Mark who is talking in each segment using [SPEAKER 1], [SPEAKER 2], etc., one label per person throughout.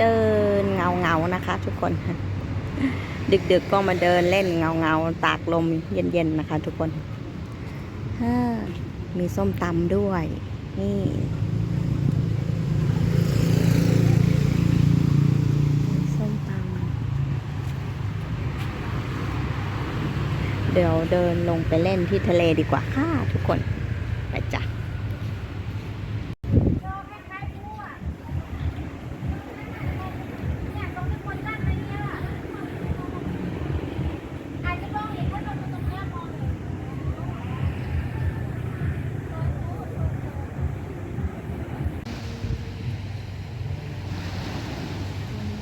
[SPEAKER 1] เดินเงาเงานะคะ ทุกคน ดึกๆก็มาเดินเล่นเงาเงาตากลมเย็นๆนะคะ ทุกคนฮ่ามีส้มตำด้วย นี่ส้มตำเดี๋ยวเดินลงไปเล่นที่ทะเลดีกว่าค่ะทุกคน ไปจ้ะ
[SPEAKER 2] อาจจะมองเห็นว่าเราตรงนี้มอง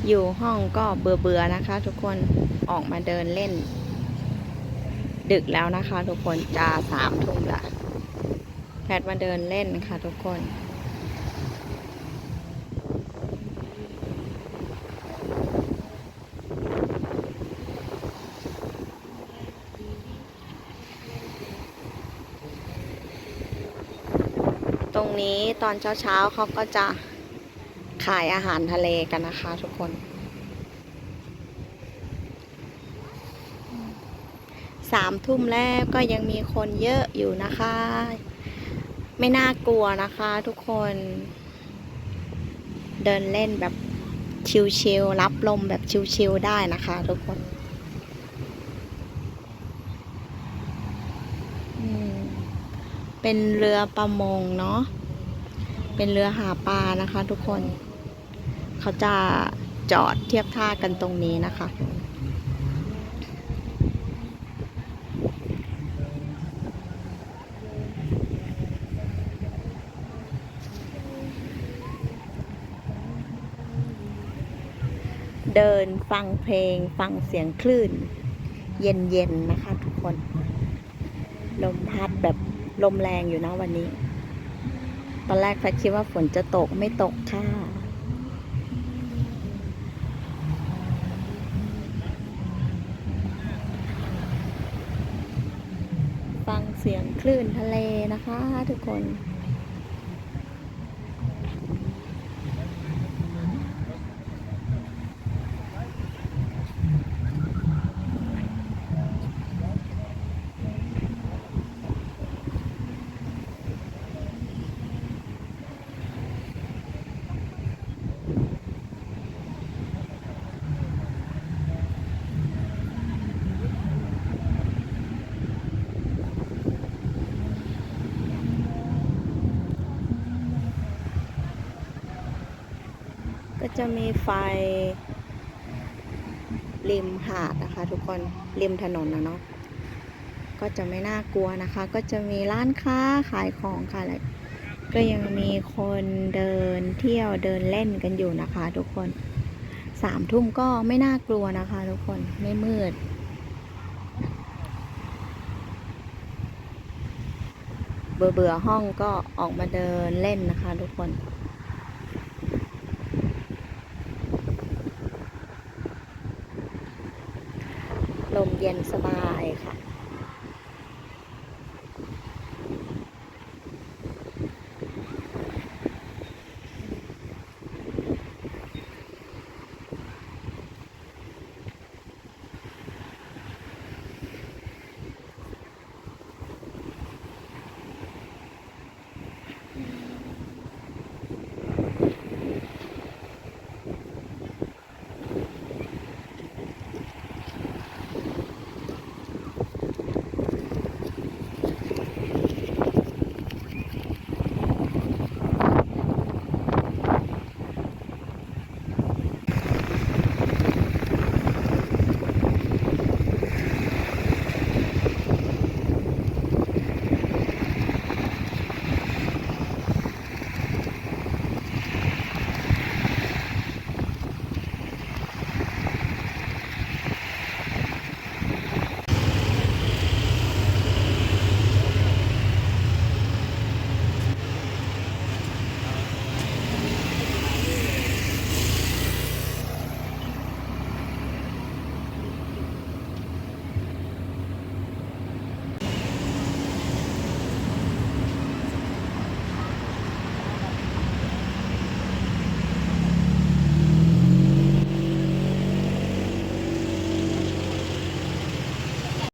[SPEAKER 1] อยู่ห้องก็เบื่อเบื่อๆนะคะ ทุกคนออกมาเดินเล่น ดึกแล้วนะคะ ทุกคนจะสามทุ่มละแพทมาเดินเล่นค่ะ ทุกคนตรงนี้ตอนเช้าๆเขาก็จะ ขายอาหารทะเลกันนะคะ ทุกคน สามทุ่มแล้วก็ยังมีคนเยอะอยู่นะคะ ไม่น่ากลัวนะคะทุกคน เดินเล่นแบบชิลๆรับลมแบบชิลๆได้นะคะทุกคนเป็นเรือประมงเนาะ เป็นเรือหาปลานะคะ ทุกคน เขาจะจอดเทียบท่ากันตรงนี้นะคะ เดินฟังเพลงฟังเสียงคลื่น เย็นๆนะคะทุกคน ลมพัดแบบลมแรงอยู่นะวันนี้ อนแรกแพทคิดว่าฝนจะตกไม่ตกค่ะ ฟังเสียงคลื่นทะเลนะคะทุกคน จะมีไฟริมหาดนะคะ ทุกคนริมถนนนะเนาะก็จะไม่น่ากลัวนะคะ ก็จะมีร้านค้าขายของค่ะอะไรก็ยังมีคนเดินเที่ยวเดินเล่นกันอยู่นะคะ ทุกคนสามทุ่มก็ไม่น่ากลัวนะคะ ทุกคนไม่มืดเบื่อเบื่อห้องก็ออกมาเดินเล่นนะคะ ทุกคน ลมเย็นสบายค่ะ